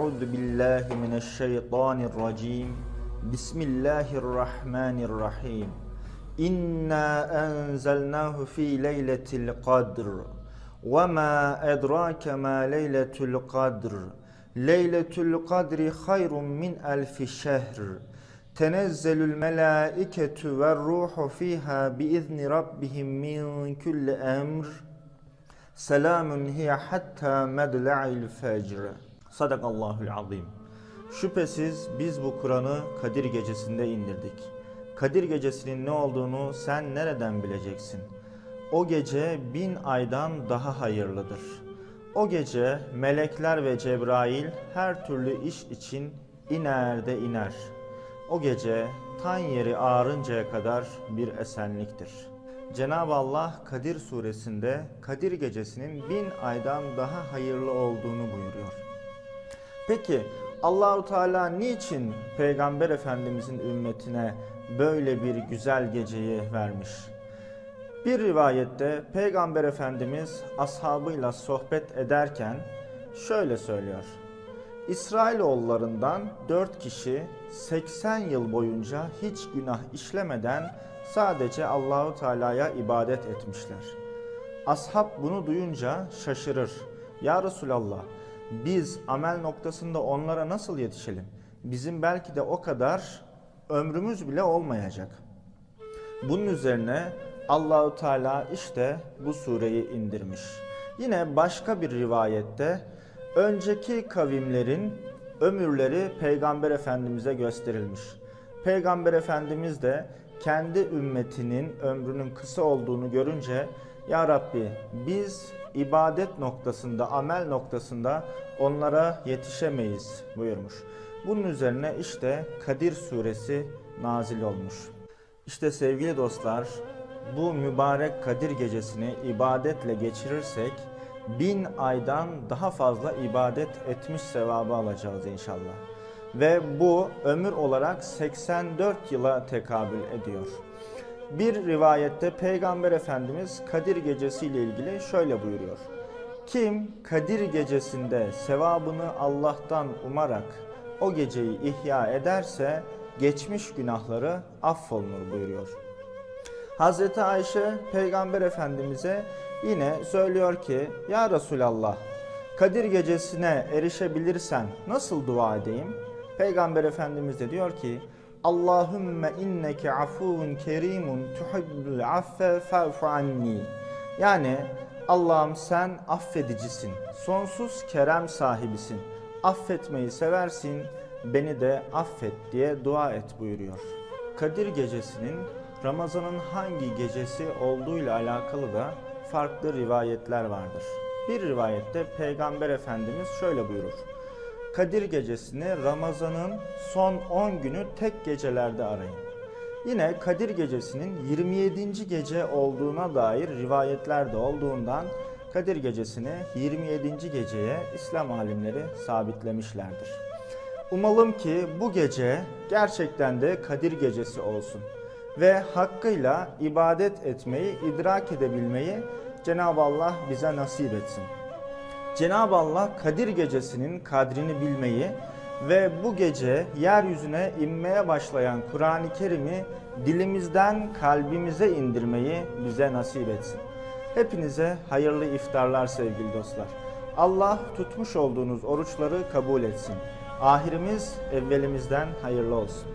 Euzu billahi mineşşeytanirracim. Bismillahirrahmanirrahim. İnna enzelnahu fi leyletil kadr. Ve ma edrake ma leyletul kadr. Leyletul kadri hayrun min elfi şehr. Tenezzelül melâiketu ve ruhu fiha biizni rabbihim min kulli emr. Selamun hiye hatta medla'il fecr. Sadakallahul azim. Şüphesiz biz bu Kur'an'ı Kadir gecesinde indirdik. Kadir gecesinin ne olduğunu sen nereden bileceksin? O gece bin aydan daha hayırlıdır. O gece melekler ve Cebrail her türlü iş için iner de iner. O gece tan yeri ağrıncaya kadar bir esenliktir.'' Cenab-ı Allah Kadir suresinde Kadir gecesinin bin aydan daha hayırlı olduğunu. Peki Allahu Teala niçin Peygamber Efendimizin ümmetine böyle bir güzel geceyi vermiş? Bir rivayette Peygamber Efendimiz ashabıyla sohbet ederken şöyle söylüyor. İsrailoğullarından dört kişi 80 yıl boyunca hiç günah işlemeden sadece Allahu Teala'ya ibadet etmişler. Ashab bunu duyunca şaşırır. Ya Resulallah biz amel noktasında onlara nasıl yetişelim? Bizim belki de o kadar ömrümüz bile olmayacak. Bunun üzerine Allahu Teala işte bu sureyi indirmiş. Yine başka bir rivayette önceki kavimlerin ömürleri Peygamber Efendimiz'e gösterilmiş. Peygamber Efendimiz de kendi ümmetinin ömrünün kısa olduğunu görünce Ya Rabbi biz ibadet noktasında, amel noktasında onlara yetişemeyiz buyurmuş. Bunun üzerine işte Kadir suresi nazil olmuş. İşte sevgili dostlar bu mübarek Kadir gecesini ibadetle geçirirsek bin aydan daha fazla ibadet etmiş sevabı alacağız inşallah. Ve bu ömür olarak 84 yıla tekabül ediyor. Bir rivayette Peygamber Efendimiz Kadir Gecesi ile ilgili şöyle buyuruyor. Kim Kadir Gecesinde sevabını Allah'tan umarak o geceyi ihya ederse geçmiş günahları affolunur buyuruyor. Hazreti Ayşe Peygamber Efendimiz'e yine söylüyor ki Ya Resulallah Kadir gecesine erişebilirsen nasıl dua edeyim? Peygamber Efendimiz de diyor ki Allahümme inneke afuvun kerimun tuhibbul affe fa'fu anni. Yani Allah'ım sen affedicisin, sonsuz kerem sahibisin, affetmeyi seversin, beni de affet diye dua et buyuruyor. Kadir gecesinin Ramazan'ın hangi gecesi olduğuyla alakalı da farklı rivayetler vardır. Bir rivayette Peygamber Efendimiz şöyle buyurur. Kadir gecesini Ramazan'ın son 10 günü tek gecelerde arayın. Yine Kadir gecesinin 27. gece olduğuna dair rivayetler de olduğundan Kadir gecesini 27. geceye İslam alimleri sabitlemişlerdir. Umalım ki bu gece gerçekten de Kadir gecesi olsun ve hakkıyla ibadet etmeyi, idrak edebilmeyi Cenab-ı Allah bize nasip etsin. Cenab-ı Allah Kadir gecesinin kadrini bilmeyi ve bu gece yeryüzüne inmeye başlayan Kur'an-ı Kerim'i dilimizden kalbimize indirmeyi bize nasip etsin. Hepinize hayırlı iftarlar sevgili dostlar. Allah tutmuş olduğunuz oruçları kabul etsin. Ahirimiz evvelimizden hayırlı olsun.